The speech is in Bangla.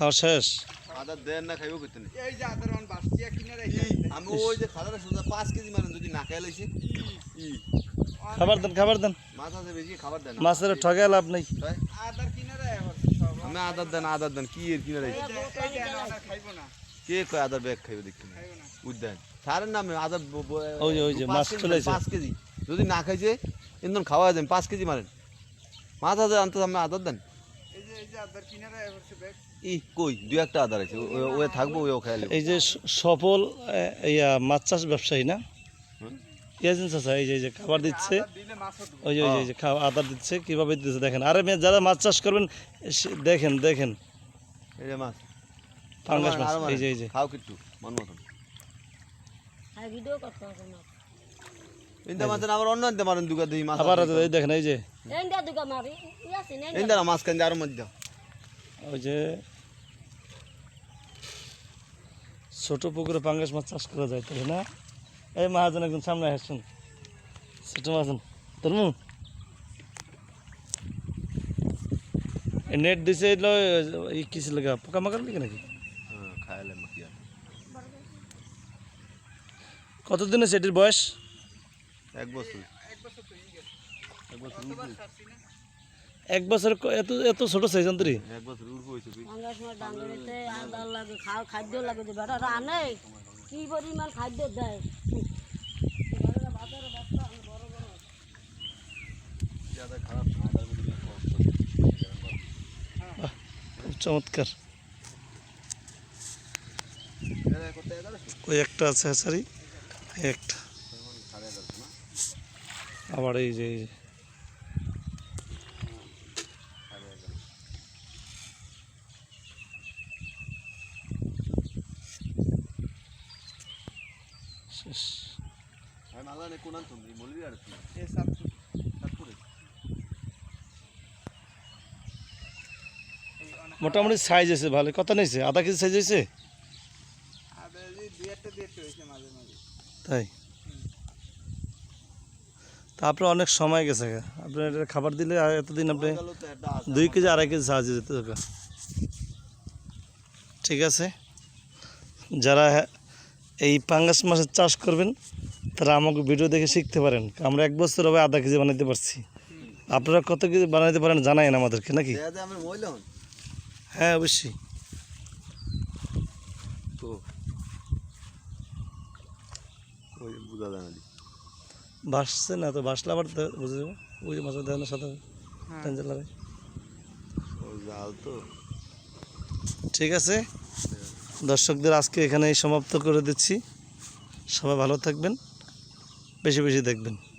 খাওয়া শেষ? আদা দেন না খাইব করতে এই যে আদার অন বাসটিয়া কিনে রেখে আমি ওই যে কেজি মারেন যদি না খাই লাইছে। ই খাবার দেন খাবার দেন। মাছ আছে বেশি খাবার দেন মাছের ঠগে লাভ নেই। তাই? আদার কিনে রেখে আমি আদার দেন আদার দেন কি এর কিনে রাখি খাইবো না। কে কয় আদার ব্যাগ খাইবে দেখতে না খাইবো না। উদ্যান সারের নামে আদার ব- ব- ওই ওই যে পাঁচ মাছ কেজি চলে মারেন, কেজি। যদি না খাইছে ইন্দন খাওয়া যান পাঁচ কেজি মারেন। মাছ আছে আনতে আমি আদার দেন। ই কই? দুই একটা আদার আছে ওয়ে থাকব এই যে সফল ইয়া মাছ চাষ ব্যবসায়ী না? হুম। ইয়াজিন এই যে এই যে খাবার দিচ্ছে। ওই যে ওই যে- ওই আদার দিচ্ছে কীভাবে দিচ্ছে দেখেন। আরে মেয়ে যারা মাছ চাষ করবেন সে- দেখেন দেখেন। এই যে মাছ। পাঙ্গাস মাছ এই যে এই যে। খাও কিট্টু মন মতন। ভিডিও করতে ইন্দা মাছ আবার অন্য আনতে মারেন দুগা দুই মাছ আবার এই দেখেন এই যে। এন্ডা দুগা মারি ইন্দা? মাছ কান্দে আরও মধ্যে ওই যে ছোট পুকুরে পাঙ্গাস মাছ চাষ করা যায় তাই না? এই মাহাজন একদম সামনে আসছেন ছোট মাহাজন তোর মু নেট দিছে এলো এই পোকা মাকার লিখে নাকি কতদিন হয়েছে এটির বয়স? এক বছর। এত এত ছোট সাইজ অন্তরি এক বছর উড়ব হইছে আমরা সময় ডাঙ্গরেতে আদার লাগে খাও খাদ্য লাগে যে বেটা রানে কি পরিমাণ খাদ্য দেয়? চমৎকার। ওই একটা আছে হ্যাঁ সরি একটা। আবার এই যে এই মোটামুটি সাইজ আছে ভালো। কত নিয়েছে আধা কেজি সাইজ হয়েছে? আদা তাই তারপরে অনেক সময় গেছে আপনি এটা খাবার দিলে এতদিন আপনি তো দুই কেজি আড়াই কেজি সাহায্য যেত তোকে ঠিক আছে? যারা এই পাঙ্গাস মাছের চাষ করবেন তারা আমাকে ভিডিও দেখে শিখতে পারেন। আমরা এক বছর হবে আধা কেজি বানাইতে পারছি। আপনারা কত কেজি বানাইতে পারেন জানাইন আমাদেরকে নাকি? হ্যাঁ অবশ্যই। তো বুঝা যায় ভাসছে না তো ভাসলে আবার বুঝে যাব ওই যে মাছের দেখানোর সাথে হ্যাঁ। লাগে। জাল তো। ঠিক আছে। দর্শকদের আজকে এখানেই সমাপ্ত করে দিচ্ছি। সবাই ভালো থাকবেন বেশি বেশি দেখবেন।